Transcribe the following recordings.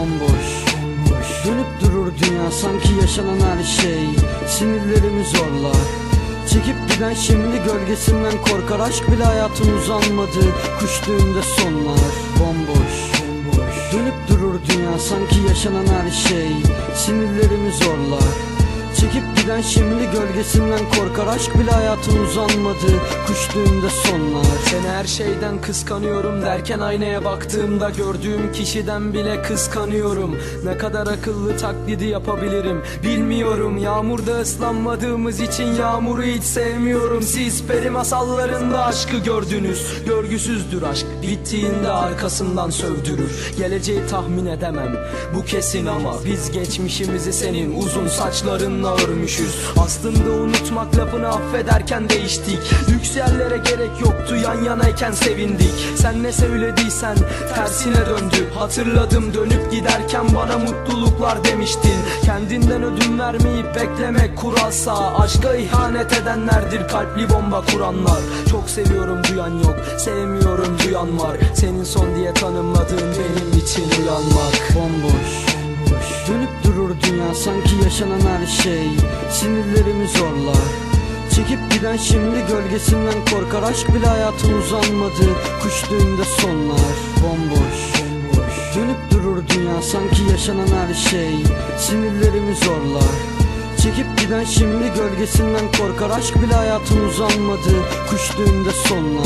bomboş. Dönüp durur dünya sanki yaşanan her şey. Sinirlerimi zorlar Çekip giden şimdi gölgesinden korkar. Aşk bile hayatın uzanmadı Kuşluğunda sonlar. Bomboş. Dönüp durur dünya sanki yaşanan her şey. Sinirlerimi zorlar Çekip giden şimdi gölgesinden korkar. Aşk bile hayatın uzanmadı. Kuş düğünde sonlar. Seni her şeyden kıskanıyorum derken aynaya baktığımda gördüğüm kişiden bile kıskanıyorum. Ne kadar akıllı taklidi yapabilirim bilmiyorum. Yağmurda ıslanmadığımız için yağmuru hiç sevmiyorum. Siz peri masallarında aşkı gördünüz. Görgüsüzdür aşk. Bittiğinde arkasından sövdürür. Geleceği tahmin edemem. Bu kesin ama Biz geçmişimizi senin uzun saçlarınla örmüşüz. Aslında unutmak lafını affederken değiştik. Yükselere gerek yoktu yan yanayken sevindik. Sen ne söylediysen tersine döndü. Hatırladım dönüp giderken bana mutluluklar demiştin. Kendinden ödün vermeyip beklemek kuralsa Aşka ihanet edenlerdir kalpli bomba kuranlar. Çok seviyorum duyan yok sevmiyorum duyan var. Senin son diye tanımladığın benim için uyanmak. Bomboş durur dünya sanki yaşanan her şey. Sinirlerimi zorlar. Çekip giden şimdi gölgesinden korkar. Aşk bile hayatın uzanmadı. Kuş düğünde sonlar. Bomboş. Dönüp durur dünya sanki yaşanan her şey. Sinirlerimi zorlar Çekip giden şimdi gölgesinden korkar. Aşk bile hayatın uzanmadı Kuş düğünde sonlar.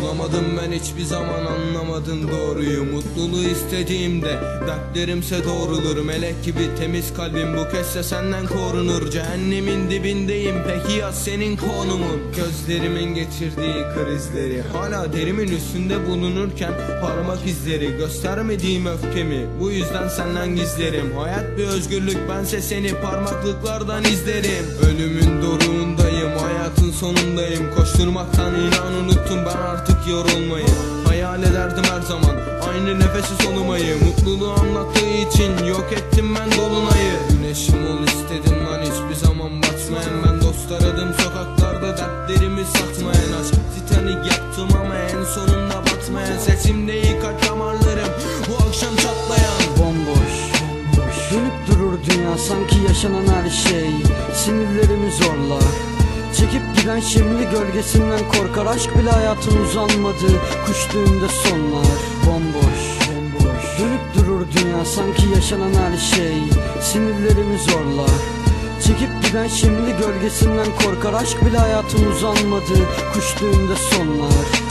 Bulamadım ben hiçbir zaman anlamadım doğruyu. Mutluluğu istediğimde dertlerimse doğrulur. Melek gibi temiz kalbim bu kez de senden korunur. Cehennemin dibindeyim peki ya senin konumun? Gözlerimin geçirdiği krizleri Hala derimin üstünde bulunurken parmak izleri Göstermediğim öfkemi. Bu yüzden senden gizlerim. Hayat bir özgürlük bense seni parmaklıklardan izlerim. Ölümün doruğundayım hayatın sonundayım. Koşturmaktan inan unuttum ben artık yorulmayı Hayal ederdim her zaman aynı nefesi solumayı. Mutluluğu anlattığı için yok ettim ben dolunayı. Güneşim ol istedim lan hiçbir zaman batmayan. Ben dost aradım sokaklarda dertlerimi satmayan. Aşk Titanic yaptım ama en sonunda batmayan. Sesimde dünya sanki yaşanan her şey. Sinirlerimi zorlar Çekip giden şimdi gölgesinden korkar. Aşk bile hayatın uzanmadı Kuş düğünde sonlar. Bomboş Dönüp durur dünya sanki yaşanan her şey. Sinirlerimi zorlar Çekip giden şimdi gölgesinden korkar. Aşk bile hayatın uzanmadı Kuş düğünde sonlar